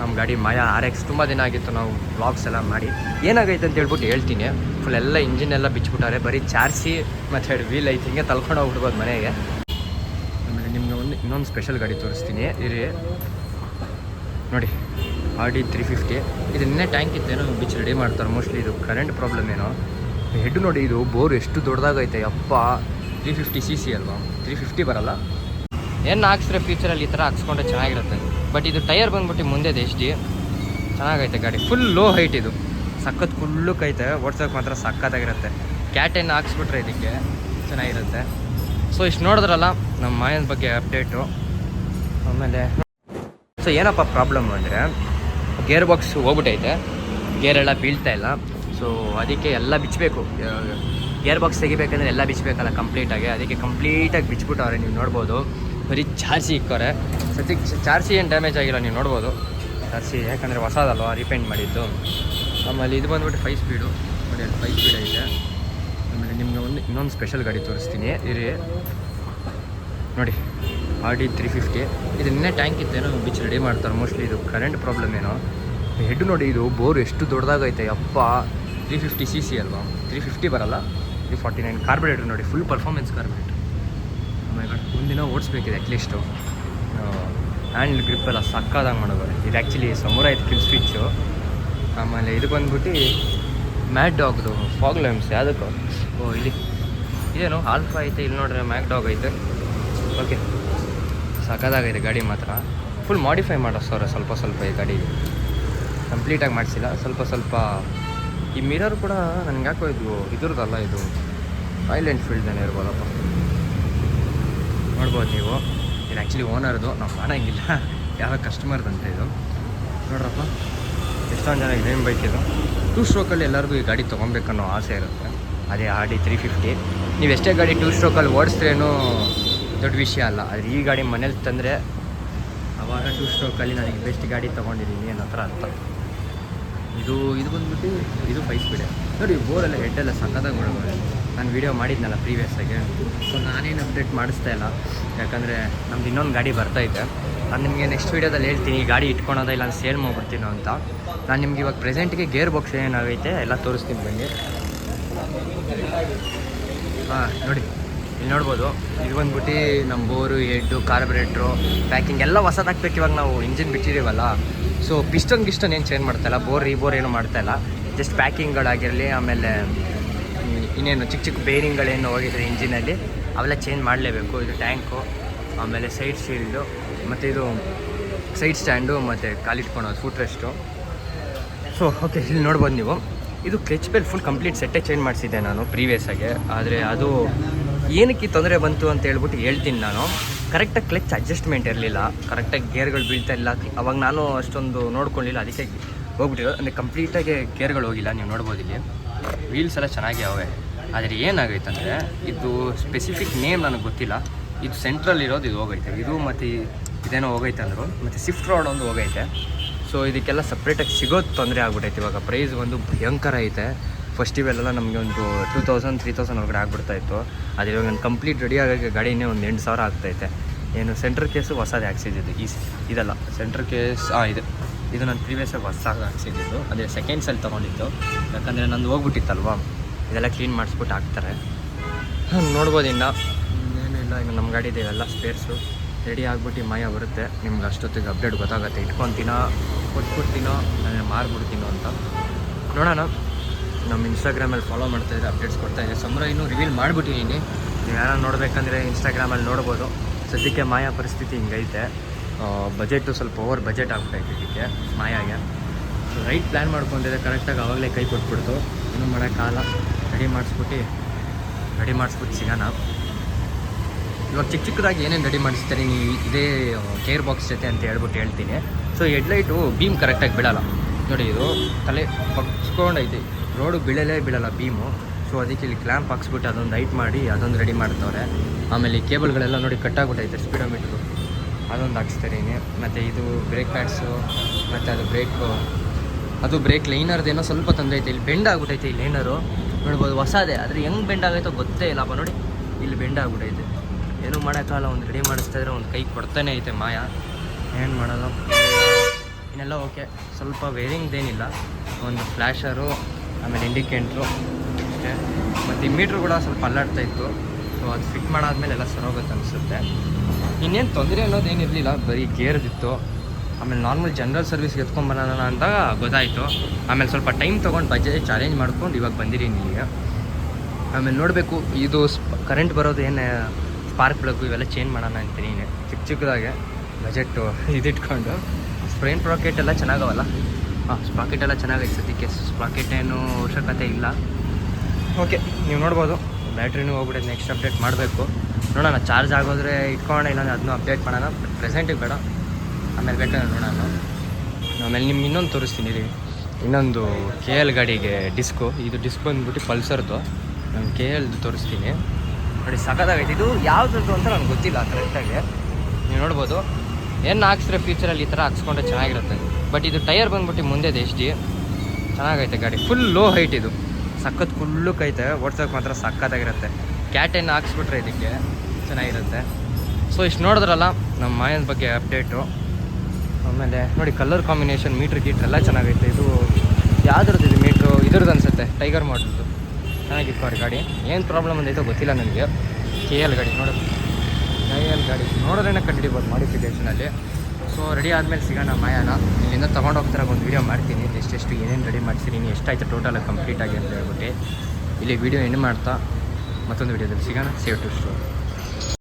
ನಮ್ಮ ಗಾಡಿ ಮಾಯಾ R X ತುಂಬ ದಿನ ಆಗಿತ್ತು ನಾವು ಬ್ಲಾಗ್ಸ್ ಎಲ್ಲ ಮಾಡಿ. ಏನಾಗೈತೆ ಅಂತ ಹೇಳ್ಬಿಟ್ಟು ಹೇಳ್ತೀನಿ. ಫುಲ್ ಎಲ್ಲ ಇಂಜಿನ್ ಎಲ್ಲ ಬಿಚ್ಚಿಬಿಟ್ಟಾರೆ. ಬರೀ ಚಾರ್ಸಿ ಮತ್ತು ಎರಡು ವೀಲ್ ಐತೆ, ಹಿಂಗೆ ತಲ್ಕೊಂಡು ಹೋಗ್ಬಿಡ್ಬೋದು ಮನೆಗೆ. ಆಮೇಲೆ ನಿಮ್ಗೆ ಒಂದು ಇನ್ನೊಂದು ಸ್ಪೆಷಲ್ ಗಾಡಿ ತೋರಿಸ್ತೀನಿ. ಇರಿ. ನೋಡಿ ಆರ್ ಡಿ ತ್ರೀ ಫಿಫ್ಟಿ ಇದು ನಿನ್ನೆ ಟ್ಯಾಂಕ್ ಇತ್ತೇನೋ ಬಿಚ್ ರೆಡಿ ಮಾಡ್ತಾರೆ. ಮೋಸ್ಟ್ಲಿ ಇದು ಕರೆಂಟ್ ಪ್ರಾಬ್ಲಮ್ ಏನೋ. ಹೆಡ್ ನೋಡಿ, ಇದು ಬೋರ್ ಎಷ್ಟು ದೊಡ್ಡದಾಗೈತೆ. ಅಪ್ಪ ತ್ರೀ ಫಿಫ್ಟಿ ಸಿ ಸಿ ಅಲ್ವಾ? ತ್ರೀ ಫಿಫ್ಟಿ ಬರಲ್ಲ? ಏನು ಹಾಕ್ಸ್ರೆ ಫ್ಯೂಚರಲ್ಲಿ ಈ ಥರ ಹಾಕ್ಸ್ಕೊಂಡ್ರೆ ಚೆನ್ನಾಗಿರುತ್ತೆ. ಬಟ್ ಇದು ಟೈರ್ ಬಂದ್ಬಿಟ್ಟು ಮುಂದೆ ಎಚ್ ಚೆನ್ನಾಗೈತೆ ಗಾಡಿ. ಫುಲ್ ಲೋ ಹೈಟ್ ಇದು. ಸಖತ್ ಕುಲ್ಲುಕೈತೆ ಓಡ್ಸೋಕೆ ಮಾತ್ರ ಸಖತ್ತಾಗಿರುತ್ತೆ. ಕ್ಯಾಟೆನ್ ಹಾಕ್ಸ್ಬಿಟ್ರೆ ಇದಕ್ಕೆ ಚೆನ್ನಾಗಿರುತ್ತೆ. ಸೊ ಇಷ್ಟು ನೋಡಿದ್ರಲ್ಲ, ನಮ್ಮ ಮಾಯನ ಬಗ್ಗೆ ಅಪ್ಡೇಟು ಆಮೇಲೆ ಸೊ ಏನಪ್ಪ ಪ್ರಾಬ್ಲಮ್ ಅಂದರೆ ಗೇರ್ ಬಾಕ್ಸ್ ಹೋಗ್ಬಿಟ್ಟೈತೆ. ಗೇರ್ ಎಲ್ಲ ಬೀಳ್ತಾ ಇಲ್ಲ. ಸೊ ಅದಕ್ಕೆ ಎಲ್ಲ ಬಿಚ್ಚಬೇಕು ಗೇರ್ ಬಾಕ್ಸ್ ತೆಗಿಬೇಕಂದ್ರೆ ಎಲ್ಲ ಬಿಚ್ಚಬೇಕಲ್ಲ ಕಂಪ್ಲೀಟಾಗಿ ಅದಕ್ಕೆ ಕಂಪ್ಲೀಟಾಗಿ ಬಿಚ್ಬಿಟ್ಟವ್ರೆ ನೀವು ನೋಡ್ಬೋದು. ಬರೀ ಚಾರ್ಜಿ ಇಕ್ಕೋರೆ ಸದ್ಯಕ್ಕೆ ಚಾರ್ಜಿ ಏನು ಡ್ಯಾಮೇಜ್ ಆಗಿಲ್ಲ ನೀವು ನೋಡ್ಬೋದು. ಚಾರ್ಜಿ ಯಾಕಂದರೆ ಹೊಸದಲ್ವ ರಿಪೇಂಟ್ ಮಾಡಿದ್ದು. ಆಮೇಲೆ ಇದು ಬಂದ್ಬಿಟ್ಟು ಫೈವ್ ಸ್ಪೀಡು ನೋಡಿ, ಅಲ್ಲಿ ಫೈವ್ ಸ್ಪೀಡ್ ಐತೆ. ಆಮೇಲೆ ನಿಮಗೆ ಒಂದು ಇನ್ನೊಂದು ಸ್ಪೆಷಲ್ ಗಾಡಿ ತೋರಿಸ್ತೀನಿ. ಇರಿ. ನೋಡಿ ಆರ್ ಡಿ ತ್ರೀ ಫಿಫ್ಟಿ ಇದು ನಿನ್ನೆ ಟ್ಯಾಂಕ್ ಇತ್ತೇನೋ ಬಿಚ್ ರೆಡಿ ಮಾಡ್ತಾರೆ. ಮೋಸ್ಟ್ಲಿ ಇದು ಕರೆಂಟ್ ಪ್ರಾಬ್ಲಮ್ ಏನೋ. ಹೆಡ್ ನೋಡಿ, ಇದು ಬೋರ್ ಎಷ್ಟು ದೊಡ್ಡದಾಗೈತೆ. ಅಪ್ಪ ತ್ರೀ ಫಿಫ್ಟಿ ಸಿ ಸಿ ಅಲ್ವಾ? ತ್ರೀ ಫಿಫ್ಟಿ ಬರಲ್ಲ. ತ್ರೀ ಫಾರ್ಟಿ ನೈನ್ ಕಾರ್ಬೋರೇಟರ್ ನೋಡಿ ಫುಲ್ ಪರ್ಫಾರ್ಮೆನ್ಸ್ ಕಾರ್ಬೋರೇಟರ್ ಆಮೇಲೆ ಒಂದಿನ ಓಡಿಸ್ಬೇಕಿದೆ ಅಟ್ಲೀಸ್ಟು ಹ್ಯಾಂಡ್ ಗ್ರಿಪ್ ಎಲ್ಲ ಸಕ್ಕದಾಗಿ ಮಾಡೋದು. ಇದು ಆ್ಯಕ್ಚುಲಿ ಸಮೂರ ಐದು ಕಿಲ್ ಸ್ವಿಚ್ಚು ಆಮೇಲೆ ಇದು ಬಂದ್ಬಿಟ್ಟು ಮ್ಯಾಡ್ ಡಾಗ್ದು ಫಾಗ್ ಲ್ಯಾಂಪ್ಸ್ ಯಾವುದಕ್ಕೂ. ಓ ಇಲ್ಲಿ. ಇದೇನು? ಆಲ್ಫಾ ಐತೆ, ಇಲ್ಲಿ ನೋಡ್ರೆ ಮ್ಯಾಕ್ ಡಾಗ್ ಐತೆ. ಓಕೆ ಸಖತ್ತಾಗೈತೆ ಗಾಡಿ ಮಾತ್ರ. ಫುಲ್ ಮಾಡಿಫೈ ಮಾಡಿಸೋರೆ ಸ್ವಲ್ಪ ಸ್ವಲ್ಪ ಈ ಗಾಡಿ. ಕಂಪ್ಲೀಟಾಗಿ ಮಾಡಿಸಿಲ್ಲ. ಸ್ವಲ್ಪ ಸ್ವಲ್ಪ ಈ ಮಿರರ್ ಕೂಡ ನನಗೆ ಯಾಕೋ ಇದು, ಇದ್ರದ್ದಲ್ಲ ಇದು. ರಾಯಲ್ ಎನ್ಫೀಲ್ಡ್ನೇ ಇರ್ಬೋದಪ್ಪ. ನೋಡ್ಬೋದು ನೀವು. ಇದು ಆ್ಯಕ್ಚುಲಿ ಓನರ್ದು ನಾವು ಮಾಡೋಂಗಿಲ್ಲ. ಯಾವ ಕಸ್ಟಮರ್ದಂತೆ ಇದು. ನೋಡ್ರಪ್ಪ. ಎಷ್ಟೊಂದು ಜನ ಇದೇನು ಬೈಕ್ ಇದು. ಟೂ ಸ್ಟ್ರೋಕಲ್ಲಿ ಎಲ್ಲರಿಗೂ ಈ ಗಾಡಿ ತೊಗೊಬೇಕನ್ನೋ ಆಸೆ ಇರುತ್ತೆ. ಅದೇ ಆರ್ ಡಿ ತ್ರೀ ಫಿಫ್ಟಿ ನೀವು ಎಷ್ಟೇ ಗಾಡಿ ಟೂ ಸ್ಟ್ರೋಕಲ್ಲಿ ಓಡಿಸ್ರೇನು ದೊಡ್ಡ ವಿಷಯ ಅಲ್ಲ. ಆದರೆ ಈ ಗಾಡಿ ಮನೇಲಿ ತಂದರೆ ಆವಾಗ ಟೂ ಸ್ಟ್ರೋಕಲ್ಲಿ ನನಗೆ ಬೆಸ್ಟ್ ಗಾಡಿ ತೊಗೊಂಡಿದ್ದೀನಿ ಅನ್ನೋ ಥರ ಅರ್ಥ. ಇದು ಇದು ಬಂದ್ಬಿಟ್ಟು ಇದು ಫೈವ್ ಸ್ಪೀಡೆ ನೋಡಿ ಬೋರೆಲ್ಲ ಹೆಡ್ಡೆಲ್ಲ ಸಖತ್ತಾಗಿ ಮಾಡ್ಬೋದು ನಾನು ವೀಡಿಯೋ ಮಾಡಿದ್ನಲ್ಲ ಪ್ರೀವಿಯಸ್ಸಾಗಿ ಸೊ ನಾನೇನು ಅಪ್ಡೇಟ್ ಮಾಡಿಸ್ತಾ ಇಲ್ಲ. ಯಾಕಂದರೆ ನಮ್ದು ಇನ್ನೊಂದು ಗಾಡಿ ಬರ್ತೈತೆ ನಾನು ನಿಮಗೆ ನೆಕ್ಸ್ಟ್ ವೀಡಿಯೋದಲ್ಲಿ ಹೇಳ್ತೀನಿ, ಈ ಗಾಡಿ ಇಟ್ಕೊಳೋದ ಇಲ್ಲ ಸೇಲ್ ಮಾಡ್ಬಿಡ್ತೀನೋ ಅಂತ. ನಾನು ನಿಮ್ಗೆ ಇವಾಗ ಪ್ರೆಸೆಂಟ್ಗೆ ಗೇರ್ ಬಾಕ್ಸ್ ಏನಾಗೈತೆ ಎಲ್ಲ ತೋರಿಸ್ತೀನಿ ಬನ್ನಿ. ಹಾಂ, ನೋಡಿ. ಇಲ್ಲಿ ನೋಡ್ಬೋದು. ಇದು ಬಂದ್ಬಿಟ್ಟು ನಮ್ಮ ಬೋರು ಹೆಡ್ಡು ಕಾರ್ಬರೇಟ್ರು ಪ್ಯಾಕಿಂಗ್ ಎಲ್ಲ ಹೊಸದಾಗ್ಬೇಕು ಇವಾಗ ನಾವು ಇಂಜಿನ್ ಬಿಟ್ಟಿದ್ದೀವಲ್ಲ. ಸೊ ಪಿಸ್ಟನ್ ಗಿಸ್ಟನ್ ಏನು ಚೇಂಜ್ ಮಾಡ್ತಾಯಿಲ್ಲ ಬೋರ್ ಈ ಬೋರ್ ಏನು ಮಾಡ್ತಾಯಿಲ್ಲ ಜಸ್ಟ್ ಪ್ಯಾಕಿಂಗ್ಗಳಾಗಿರಲಿ ಆಮೇಲೆ ಇನ್ನೇನು ಚಿಕ್ಕ ಚಿಕ್ಕ ಬೇರಿಂಗ್ಗಳೇನು ಹೋಗಿದ್ರೆ ಇಂಜಿನಲ್ಲಿ ಅವೆಲ್ಲ ಚೇಂಜ್ ಮಾಡಲೇಬೇಕು. ಇದು ಟ್ಯಾಂಕು ಆಮೇಲೆ ಸೈಡ್ ಶೀಲ್ಡು ಮತ್ತು ಇದು ಸೈಡ್ ಸ್ಟ್ಯಾಂಡು ಮತ್ತು ಕಾಲಿಟ್ಕೊಳೋದು ಫುಟ್ ರೆಸ್ಟು ಸೊ ಓಕೆ ಇಲ್ಲಿ ನೋಡ್ಬೋದು ನೀವು. ಇದು ಕ್ಲಚ್ ಬೆಲ್ ಫುಲ್ ಕಂಪ್ಲೀಟ್ ಸೆಟ್ಟೇ ಚೇಂಜ್ ಮಾಡಿಸಿದ್ದೆ ನಾನು ಪ್ರೀವಿಯಸ್ಸಾಗೆ ಆದರೆ ಅದು ಏನಕ್ಕೆ ತೊಂದರೆ ಬಂತು ಅಂತ ಹೇಳ್ಬಿಟ್ಟು ಹೇಳ್ತೀನಿ ನಾನು. ಕರೆಕ್ಟಾಗಿ ಕ್ಲಚ್ ಅಡ್ಜಸ್ಟ್ಮೆಂಟ್ ಇರಲಿಲ್ಲ. ಕರೆಕ್ಟಾಗಿ ಗೇರ್ಗಳು ಬೀಳ್ತಾ ಇಲ್ಲ. ಅವಾಗ ನಾನು ಅಷ್ಟೊಂದು ನೋಡ್ಕೊಳ್ಳಿಲ್ಲ ಅದಕ್ಕೆ ಹೋಗ್ಬಿಟ್ಟಿರೋ ಅಂದರೆ ಕಂಪ್ಲೀಟಾಗಿ ಗೇರ್ಗಳು ಹೋಗಿಲ್ಲ. ನೀವು ನೋಡ್ಬೋದು ಇಲ್ಲಿ. ವೀಲ್ಸ್ ಎಲ್ಲ ಚೆನ್ನಾಗಿ ಆದರೆ ಏನಾಗೈತೆ ಅಂದರೆ ಇದು ಸ್ಪೆಸಿಫಿಕ್ ನೇಮ್ ನನಗೆ ಗೊತ್ತಿಲ್ಲ. ಇದು ಸೆಂಟ್ರಲ್ ಇರೋದು ಇದು ಹೋಗೈತೆ. ಇದು ಮತ್ತು ಇದೇನೋ ಹೋಗೈತೆ ಅಂದರು. ಮತ್ತು ಸ್ವಿಫ್ಟ್ ರೋಡ್ ಒಂದು ಹೋಗೈತೆ. ಸೊ ಇದಕ್ಕೆಲ್ಲ ಸಪ್ರೇಟಾಗಿ ಸಿಗೋದು ತೊಂದರೆ ಆಗ್ಬಿಟ್ಟೈತೆ ಇವಾಗ ಪ್ರೈಸ್ ಒಂದು ಭಯಂಕರ ಐತೆ. ಫಸ್ಟ್ ಇವೆಲ್ಲ ನಮಗೆ ಒಂದು ಟೂ ತೌಸಂಡ್, ತ್ರೀ ತೌಸಂಡ್ ಒಳಗಡೆ ಆಗ್ಬಿಡ್ತಾ ಇತ್ತು. ಅದು ಇವಾಗ ನಾನು ಕಂಪ್ಲೀಟ್ ರೆಡಿ ಆಗೋಕ್ಕೆ ಗಾಡಿನೇ ಒಂದು ಎಂಟು ಸಾವಿರ ಆಗ್ತೈತೆ. ಏನು ಸೆಂಟ್ರ್ ಕೇಸು ಹೊಸದೇ ಹಾಕ್ಸಿದ್ದು ಈ ಇದಲ್ಲ. ಸೆಂಟ್ರ್ ಕೇಸ್ ಹಾಂ ಇದು. ಇದು ನಾನು ಪ್ರೀವಿಯಸ್ಸಾಗಿ ಹೊಸ ಹಾಕ್ಸಿದ್ದು. ಅದೇ ಸೆಕೆಂಡ್ಸಲ್ಲಿ ತೊಗೊಂಡಿದ್ದು. ಯಾಕಂದರೆ ನಂದು ಹೋಗ್ಬಿಟ್ಟಿತ್ತಲ್ವಾ? ಇದೆಲ್ಲ ಕ್ಲೀನ್ ಮಾಡಿಸ್ಬಿಟ್ಟು ಹಾಕ್ತಾರೆ. ಹಾಂ ನೋಡ್ಬೋದು ಇನ್ನು. ಇನ್ನೇನಿಲ್ಲ ಇನ್ನು ನಮ್ಮ ಗಾಡಿದೆ ಎಲ್ಲ ಸ್ಪೇರ್ಸು ರೆಡಿ ಆಗ್ಬಿಟ್ಟು ಮಾಯ ಬರುತ್ತೆ. ನಿಮ್ಗೆ ಅಷ್ಟೊತ್ತಿಗೆ ಅಪ್ಡೇಟ್ ಗೊತ್ತಾಗುತ್ತೆ. ಇಟ್ಕೊತೀನೋ ಕೊಟ್ಬಿಡ್ತೀನೋ ನಾನು ಮಾರ್ಬಿಡ್ತೀನೋ ಅಂತ. ನೋಡೋಣ. ನಮ್ಮ ಇನ್ಸ್ಟಾಗ್ರಾಮಲ್ಲಿ ಫಾಲೋ ಮಾಡ್ತಾಯಿದ್ರೆ ಅಪ್ಡೇಟ್ಸ್ ಕೊಡ್ತಾಯಿದ್ದೆ ಸಮರ ಇನ್ನೂ ರಿವೀಲ್ ಮಾಡಿಬಿಟ್ಟಿದ್ದೀನಿ ನೀವು ಯಾರು ನೋಡಬೇಕಂದ್ರೆ ಇನ್ಸ್ಟಾಗ್ರಾಮಲ್ಲಿ ನೋಡ್ಬೋದು. ಸದ್ಯಕ್ಕೆ ಮಾಯಾ ಪರಿಸ್ಥಿತಿ ಹಿಂಗೈತೆ. ಬಜೆಟ್ಟು ಸ್ವಲ್ಪ ಓವರ್ ಬಜೆಟ್ ಆಗ್ಬಿಟ್ಟೈತೆ ಇದಕ್ಕೆ ಮಾಯಾಗೆ ರೈಟ್ ಪ್ಲ್ಯಾನ್ ಮಾಡ್ಕೊಂಡಿದ್ದೆ ಕರೆಕ್ಟಾಗಿ ಆವಾಗಲೇ ಕೈ ಕೊಟ್ಬಿಡ್ತು. ಇನ್ನೂ ಮಾಡೋಕ್ಕಾಗಲ್ಲ ರೆಡಿ ಮಾಡಿಸ್ಬಿಟ್ಟು ರೆಡಿ ಮಾಡಿಸ್ಬಿಟ್ಟು ಸಿಗೋಣ. ಇವಾಗ ಚಿಕ್ಕ ಚಿಕ್ಕದಾಗಿ ಏನೇನು ರೆಡಿ ಮಾಡಿಸ್ತಾರೆ? ನೀವು ಇದೇ ಕೇರ್ ಬಾಕ್ಸ್ ಜೊತೆ ಅಂತ ಹೇಳ್ಬಿಟ್ಟು ಹೇಳ್ತೀನಿ. ಸೊ ಹೆಡ್ಲೈಟು ಬೀಮ್ ಕರೆಕ್ಟಾಗಿ ಬಿಡೋಲ್ಲ ನೋಡಿ ಇದು ತಲೆ ಪಕ್ಸ್ಕೊಂಡೈತಿ ರೋಡು ಬೀಳಲೇ ಬೀಳಲ್ಲ ಬೀಮು ಸೊ ಅದಕ್ಕೆ ಇಲ್ಲಿ ಕ್ಲ್ಯಾಂಪ್ ಹಾಕ್ಸ್ಬಿಟ್ಟು ಅದೊಂದು ಹೈಟ್ ಮಾಡಿ, ಅದೊಂದು ರೆಡಿ ಮಾಡ್ತವ್ರೆ. ಆಮೇಲೆ ಈ ಕೇಬಲ್ಗಳೆಲ್ಲ ನೋಡಿ ಕಟ್ಟಾಗ್ಬಿಟ್ಟೈತೆ ಸ್ಪೀಡೋಮೀಟ್ರು ಅದೊಂದು ಹಾಕ್ಸ್ತಾರೆ ಮತ್ತು ಇದು ಬ್ರೇಕ್ ಪ್ಯಾಡ್ಸು ಮತ್ತು ಅದು ಬ್ರೇಕು ಅದು ಬ್ರೇಕ್ ಲೈನರ್ದೇನೋ ಸ್ವಲ್ಪ ತೊಂದರೆ ಐತೆ ಇಲ್ಲಿ ಬೆಂಡ್ ಆಗ್ಬಿಟ್ಟೈತೆ ಈ ಲೈನರು ನೋಡ್ಬೋದು, ಹೊಸದೇ. ಆದರೆ ಹೆಂಗೆ ಬೆಂಡ್ ಆಗೈತೋ ಗೊತ್ತೇ ಇಲ್ಲಪ್ಪ ನೋಡಿ. ಇಲ್ಲಿ ಬೆಂಡ್ ಆಗ್ಬಿಟ್ಟೈತೆ ಏನೂ ಮಾಡೋಕ್ಕಾಗಲ್ಲ. ಒಂದು ರೆಡಿ ಮಾಡಿಸ್ತಾ ಇದ್ರೆ ಒಂದು ಕೈ ಕೊಡ್ತಾನೆ ಐತೆ ಮಾಯ. ಏನು ಮಾಡೋದು ಇನ್ನೆಲ್ಲ ಓಕೆ ಸ್ವಲ್ಪ ವೇರಿಂಗ್ದೇನಿಲ್ಲ ಒಂದು ಫ್ಲ್ಯಾಶರು ಆಮೇಲೆ ಇಂಡಿಕೇಟ್ರು ಅಷ್ಟೇ. ಮತ್ತು ಈ ಮೀಟ್ರ್ ಕೂಡ ಸ್ವಲ್ಪ ಅಲ್ಲಾಡ್ತಾ ಇತ್ತು. ಸೊ ಅದು ಫಿಟ್ ಮಾಡಾದ್ಮೇಲೆ ಎಲ್ಲ ಸರೋಗುತ್ತೆ ಅನಿಸುತ್ತೆ. ಇನ್ನೇನು ತೊಂದರೆ ಅನ್ನೋದು ಏನಿರಲಿಲ್ಲ ಬರೀ ಗೇರ್ದಿತ್ತು ಆಮೇಲೆ ನಾರ್ಮಲ್ ಜನರಲ್ ಸರ್ವಿಸ್ಗೆ ಎತ್ಕೊಂಬರೋಣ ಅಂತ ಗೊತ್ತಾಯಿತು. ಆಮೇಲೆ ಸ್ವಲ್ಪ ಟೈಮ್ ತೊಗೊಂಡು ಬಜೆಟ್ ಚಾಲೆಂಜ್ ಮಾಡ್ಕೊಂಡು ಇವಾಗ ಬಂದಿದ್ದೀನಿ ಇಲ್ಲಿಗೆ ಆಮೇಲೆ ನೋಡಬೇಕು, ಇದು ಕರೆಂಟ್ ಬರೋದು ಏನು ಸ್ಪಾರ್ಕ್ ಪ್ಲಗ್ ಇವೆಲ್ಲ ಚೇಂಜ್ ಮಾಡೋಣ ಅಂತೀನಿ. ಚಿಕ್ಕ ಚಿಕ್ಕದಾಗೆ ಬಜೆಟ್ಟು ಇದಿಟ್ಕೊಂಡು. ಸ್ಪ್ರೇನ್ ಪ್ರಾಕೆಟ್ ಎಲ್ಲ ಚೆನ್ನಾಗವಲ್ಲ? ಹಾಂ ಸ್ಪಾಕೆಟ್ ಎಲ್ಲ ಚೆನ್ನಾಗೈತೆ ಸದ್ಯಕ್ಕೆ. ಸ್ಪಾಕೆಟ್ ಏನು ಅವಶ್ಯಕತೆ ಇಲ್ಲ. ಓಕೆ ನೀವು ನೋಡ್ಬೋದು. ಬ್ಯಾಟ್ರಿನೂ ಹೋಗ್ಬಿಟ್ಟು ನೆಕ್ಸ್ಟ್ ಅಪ್ಡೇಟ್ ಮಾಡಬೇಕು. ನೋಡೋಣ ಚಾರ್ಜ್ ಆಗೋದ್ರೆ ಇಟ್ಕೊಳ್ಳೋಣ ಇಲ್ಲಾಂದ್ರೆ ಅದನ್ನೂ ಅಪ್ಡೇಟ್ ಮಾಡೋಣ. ಪ್ರೆಸೆಂಟಿಗೆ ಬೇಡ. ಆಮೇಲೆ ಬೇಕಾದ್ರೆ ನೋಡೋಣ. ಆಮೇಲೆ ನಿಮ್ಗೆ ಇನ್ನೊಂದು ತೋರಿಸ್ತೀನಿ ರೀ ಇನ್ನೊಂದು ಕೆ ಎಲ್ ಗಾಡಿಗೆ ಡಿಸ್ಕು ಇದು ಡಿಸ್ಕ್ ಬಂದ್ಬಿಟ್ಟು ಪಲ್ಸರ್ದು ನಾನು ಕೆ ಎಲ್ದು ತೋರಿಸ್ತೀನಿ. ನೋಡಿ, ಸಖತ್ತಾಗೈತೆ. ಇದು ಯಾವುದ್ರದ್ದು ಅಂತ ನನಗೆ ಗೊತ್ತಿಲ್ಲ ಕರೆಕ್ಟಾಗಿ ನೀವು ನೋಡ್ಬೋದು. ಏನು ಹಾಕ್ಸ್ರೆ ಫ್ಯೂಚರಲ್ಲಿ ಈ ಥರ ಹಾಕ್ಸ್ಕೊಂಡ್ರೆ ಚೆನ್ನಾಗಿರುತ್ತೆ. ಬಟ್ ಇದು ಟೈರ್ ಬಂದ್ಬಿಟ್ಟು ಮುಂದೆ ಎಚ್ ಡಿ ಚೆನ್ನಾಗೈತೆ ಗಾಡಿ. ಫುಲ್ ಲೋ ಹೈಟ್ ಇದು. ಸಖತ್ ಕುಲ್ಲುಕೈತೆ ಓಡ್ಸೋಕೆ ಮಾತ್ರ ಸಖತ್ತಾಗಿರುತ್ತೆ. ಕ್ಯಾಟೆನ್ ಹಾಕ್ಸ್ಬಿಟ್ರೆ ಇದಕ್ಕೆ ಚೆನ್ನಾಗಿರುತ್ತೆ. ಸೊ ಇಷ್ಟು ನೋಡಿದ್ರಲ್ಲ, ನಮ್ಮ ಮಾಯನ ಬಗ್ಗೆ ಅಪ್ಡೇಟು ಆಮೇಲೆ ನೋಡಿ ಕಲರ್ ಕಾಂಬಿನೇಷನ್ ಮೀಟ್ರ್ ಗೀಟ್ರ್ ಎಲ್ಲ ಚೆನ್ನಾಗೈತೆ. ಇದು ಯಾವ್ದ್ರದ್ದು ಇದು ಮೀಟ್ರು ಇದ್ರದ್ದು ಅನಿಸುತ್ತೆ. ಟೈಗರ್ ಮಾಡಲ್ದು ಚೆನ್ನಾಗಿತ್ತು ಅವ್ರ ಗಾಡಿ. ಏನು ಪ್ರಾಬ್ಲಮ್ ಅಂದೈತೋ ಗೊತ್ತಿಲ್ಲ ನನಗೆ. ಕೆ ಎಲ್ ಗಾಡಿ ನೋಡೋದು ಎಲ್ ಗಾಡಿ ನೋಡೋದ್ರೇ ಕಂಡುಹಿಡಿಬೋದು ಮಾಡಿಫಿಕೇಷನಲ್ಲಿ ಸೊ ರೆಡಿ ಆದಮೇಲೆ ಸಿಗೋಣ ಮಾಯಾನ. ಇಲ್ಲಿಂದ ತೊಗೊಂಡು ಹೋಗ್ತಾರೆ ಒಂದು ವೀಡಿಯೋ ಮಾಡ್ತೀನಿ. ಎಷ್ಟೆಷ್ಟು ಏನೇನು ರೆಡಿ ಮಾಡ್ಸಿದ್ದೀನಿ ಎಷ್ಟಾಯ್ತು ಟೋಟಲ್ ಕಂಪ್ಲೀಟಾಗಿ ಅಂತ ಹೇಳ್ಬಿಟ್ಟು. ಇಲ್ಲಿ ವೀಡಿಯೋ ಎಂಡ್ ಮಾಡ್ತಾ ಮತ್ತೊಂದು ವೀಡಿಯೋದಲ್ಲಿ ಸಿಗೋಣ. Save to store